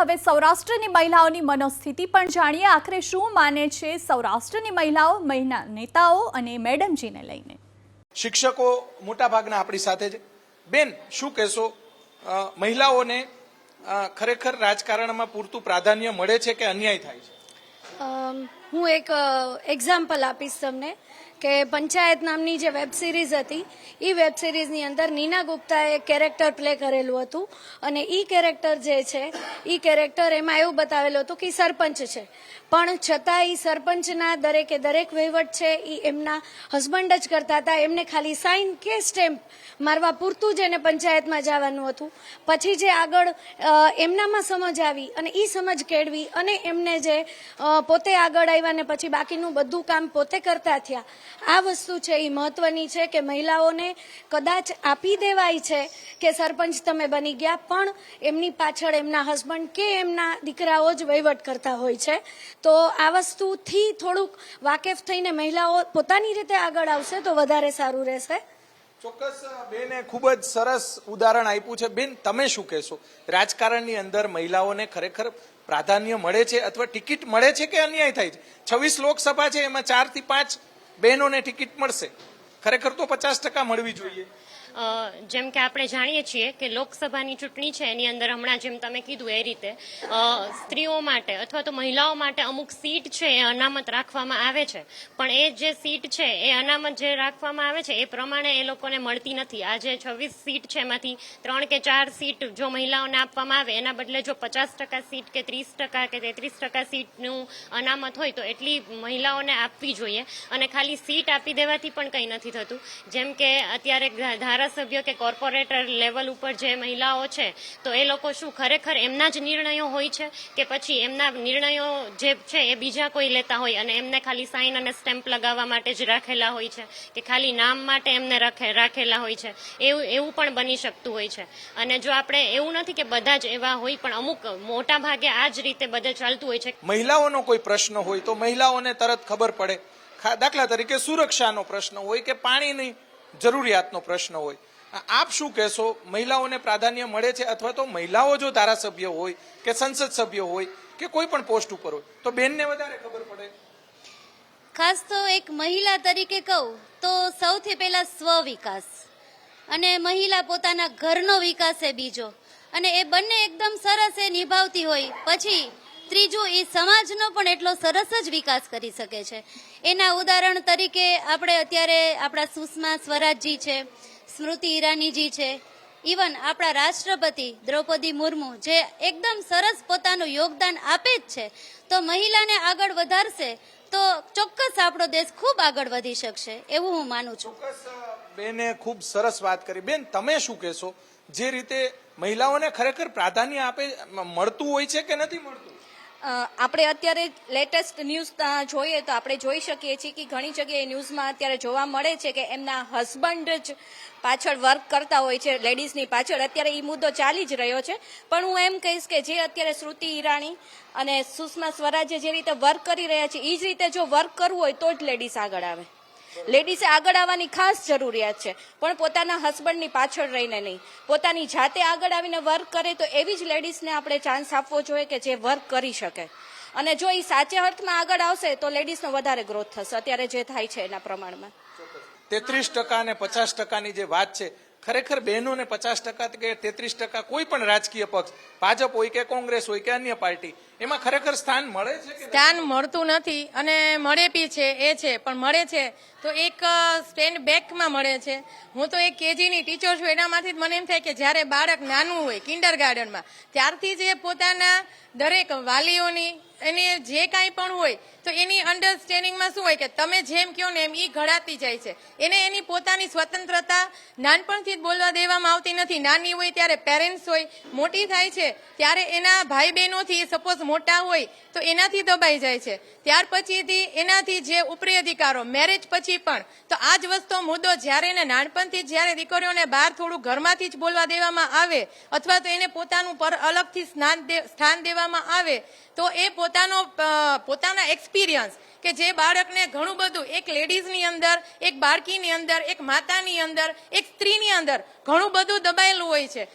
હવે સૌરાષ્ટ્રની મહિલાઓની મનોસ્થિતિ પણ જાણીએ. આખરે શું માને છે સૌરાષ્ટ્રની મહિલાઓ, મહિલા નેતાઓ અને મેડમજીને લઈને? શિક્ષકો મોટાભાગના આપણી સાથે છે. બેન, શું કહેશો? મહિલાઓને ખરેખર રાજકારણમાં પૂરતું પ્રાધાન્ય મળે છે કે અન્યાય થાય છે? હું એક એક્ઝામ્પલ આપીશ તમને કે પંચાયત નામની જે વેબ સિરીઝ હતી એ વેબ સિરીઝની અંદર નીના ગુપ્તાએ કેરેક્ટર પ્લે કરેલું હતું. અને એ કેરેક્ટર જે છે એ કેરેક્ટર એમાં એવું બતાવેલું હતું કે સરપંચ છે. પણ છતાં એ સરપંચના દરેકે દરેક વહીવટ છે એ એમના હસબન્ડ જ કરતા હતા. એમને ખાલી સાઇન કે સ્ટેમ્પ મારવા પૂરતું જ એને પંચાયતમાં જવાનું હતું. પછી જે આગળ એમનામાં સમજ આવી અને એ સમજ કેળવી અને એમને જે પોતે આગળ આવ્યા ને પછી બાકીનું બધું કામ પોતે કરતા થયા. આ વસ્તુ છે એ મહત્વની છે કે મહિલાઓને કદાચ આપી દેવાય છે કે સરપંચ તમે બની ગયા, પણ એમની પાછળ એમના હસબન્ડ કે એમના દીકરાઓ જ વહીવટ કરતા હોય છે. તો આ વસ્તુથી થોડુંક વાકેફ થઈને મહિલાઓ પોતાની રીતે આગળ આવશે તો વધારે સારું રહેશે. ચોક્કસ બેને ખૂબ જ સરસ ઉદાહરણ આપ્યું છે. બેન, તમે શું કહેશો? રાજકારણની અંદર મહિલાઓને ખરેખર પ્રાધાન્ય મળે છે અથવા ટિકિટ મળે છે કે અન્યાય થાય છે? છવ્વીસ લોકસભા છે, એમાં ચારથી પાંચ બહેનોને ટિકિટ મળશે. ખરેખર તો પચાસ ટકા મળવી જોઈએ. જેમ કે આપણે જાણીએ છીએ કે લોકસભાની ચૂંટણી છે, એની અંદર હમણાં જેમ તમે કીધું એ રીતે સ્ત્રીઓ માટે અથવા તો મહિલાઓ માટે અમુક સીટ છે એ અનામત રાખવામાં આવે છે. પણ એ જે સીટ છે, એ અનામત જે રાખવામાં આવે છે, એ પ્રમાણે એ લોકોને મળતી નથી. આ જે છવ્વીસ સીટ છે એમાંથી ત્રણ કે ચાર સીટ જો મહિલાઓને આપવામાં આવે, એના બદલે જો પચાસ ટકા સીટ કે ત્રીસ ટકા કે તેત્રીસ ટકા સીટનું અનામત હોય, તો એટલી મહિલાઓને આપવી જોઈએ. અને ખાલી સીટ આપી દેવાથી પણ કંઈ નથી થતું. જેમ કે અત્યારે ધારાસભ્ય કે કોર્પોરેટર લેવલ ઉપર જે મહિલાઓ છે, તો એ લોકો શું ખરેખર એમના જ નિર્ણયો હોય છે કે પછી એમના નિર્ણયો જે છે એ બીજા કોઈ લેતા હોય અને એમને ખાલી સાઇન અને સ્ટેમ્પ લગાવવા માટે જ રાખેલા હોય છે કે ખાલી નામ માટે એમને રાખેલા હોય છે. એવું એવું પણ બની શકતું હોય છે. અને જો આપણે એવું નથી કે બધા જ એવા હોય, પણ અમુક મોટા ભાગે આ જ રીતે બધે ચાલતું હોય છે. મહિલાઓનો કોઈ પ્રશ્ન હોય તો મહિલાઓને તરત ખબર પડે. દાખલા તરીકે સુરક્ષાનો પ્રશ્ન હોય કે પાણીની જરૂરિયાતનો પ્રશ્ન હોય. આપ શું કહેશો? મહિલાઓને પ્રાધાન્ય મળે છે અથવા તો મહિલાઓ જો ધારાસભ્ય હોય કે સંસદ સભ્ય હોય કે કોઈ પણ પોસ્ટ ઉપર હોય, તો બેનને વધારે ખબર પડે. ખાસ તો એક મહિલા તરીકે કહું, તો સૌથી પહેલા સ્વ વિકાસ અને મહિલા પોતાના ઘરનો વિકાસ એ બીજો. અને એ બંને એકદમ સરસ એ નિભાવતી હોય. પછી ત્રીજું એ સમાજનો પણ એટલો સરસ જ વિકાસ કરી શકે છે. એના ઉદાહરણ તરીકે આપણે અત્યારે આપણા સુષ્મા સ્વરાજજી છે, સ્મૃતિ ઈરાનીજી છે ઇવન આપણા રાષ્ટ્રપતિ દ્રૌપદી મુર્મુ જે એકદમ સરસ પોતાનું યોગદાન આપે જ છે. તો મહિલાને આગળ વધારશે તો ચોક્કસ આપણો દેશ ખૂબ આગળ વધી શકશે, એવું હું માનું છું. બેને ખૂબ સરસ વાત કરી. બેન, તમે શું કહેશો? જે રીતે મહિલાઓને ખરેખર પ્રાધાન્ય આપે મળતું હોય છે કે નથી મળતું? આપણે અત્યારે લેટેસ્ટ ન્યૂઝ જોઈએ તો આપણે જોઈ શકીએ છીએ કે ઘણી જગ્યાએ ન્યૂઝમાં અત્યારે જોવા મળે છે કે એમના હસબન્ડ જ પાછળ વર્ક કરતા હોય છે લેડીઝની પાછળ. અત્યારે એ મુદ્દો ચાલી જ રહ્યો છે. પણ હું એમ કહીશ કે જે અત્યારે શ્રુતિ ઈરાણી અને સુષ્મા સ્વરાજે જે રીતે વર્ક કરી રહ્યા છે એ જ રીતે જો વર્ક કરવું હોય તો જ લેડીઝ આગળ આવે. લેડીઝે આગળ આવવાની ખાસ જરૂરિયાત છે, પણ પોતાના હસબન્ડની પાછળ રહીને નહીં. પોતાની જાતે આગળ આવીને વર્ક કરે તો એવી જ લેડીઝને આપણે ચાન્સ આપવો જોઈએ કે જે વર્ક કરી શકે. અને જો એ સાચે અર્થમાં આગળ આવશે તો લેડીઝનો વધારે ગ્રોથ થશે. અત્યારે જે થાય છે એના પ્રમાણમાં. તેત્રીસ ટકા અને પચાસ ટકાની જે વાત છે ખરેખર બહેનોને પચાસ ટકા કે તેત્રીસ ટકા કોઈ પણ રાજકીય પક્ષ, ભાજપ હોય કે કોંગ્રેસ હોય કે અન્ય પાર્ટી, એમાં ખરેખર સ્થાન મળે છે સ્થાન મળતું નથી અને મળે બી છે, એ છે, પણ મળે છે તો એક સ્ટેન્ડ બેકમાં મળે છે. હું તો એક કેજીની ટીચર છું, એનામાંથી જ મને એમ થાય કે જ્યારે બાળક નાનું હોય કિન્ડર ગાર્ડનમાં ત્યારથી જે પોતાના દરેક વાલીઓની એને જે કાંઈ પણ હોય, તો એની અન્ડરસ્ટેન્ડિંગમાં શું હોય કે તમે જેમ કહો ને એમ એ ઘડાતી જાય છે. એને એની પોતાની સ્વતંત્રતા નાનપણથી જ બોલવા દેવામાં આવતી નથી. નાની હોય ત્યારે પેરેન્ટ્સ હોય, મોટી થાય છે, ત્યારે એના ભાઈ બહેનોથી સપોઝ મોટા હોય, તો એનાથી દબાઈ જાય છે. ત્યાર પછીથી એનાથી જે ઉપરી અધિકારો મેરેજ પછી પણ, તો આ જ વસ્તુ મુદ્દો જ્યારે એને નાનપણથી જ્યારે દીકરીઓને બહાર થોડું ઘરમાંથી જ બોલવા દેવામાં આવે, અથવા તો એને પોતાનું પર અલગથી સ્થાન દેવામાં આવે, તો એ પોતાનો પોતાના એક્સપિરિયન્સ કે જે બાળકને ઘણું બધું, એક લેડીઝની અંદર, એક બાળકીની અંદર, એક માતાની અંદર, એક સ્ત્રીની અંદર ઘણું બધું દબાયેલું હોય છે.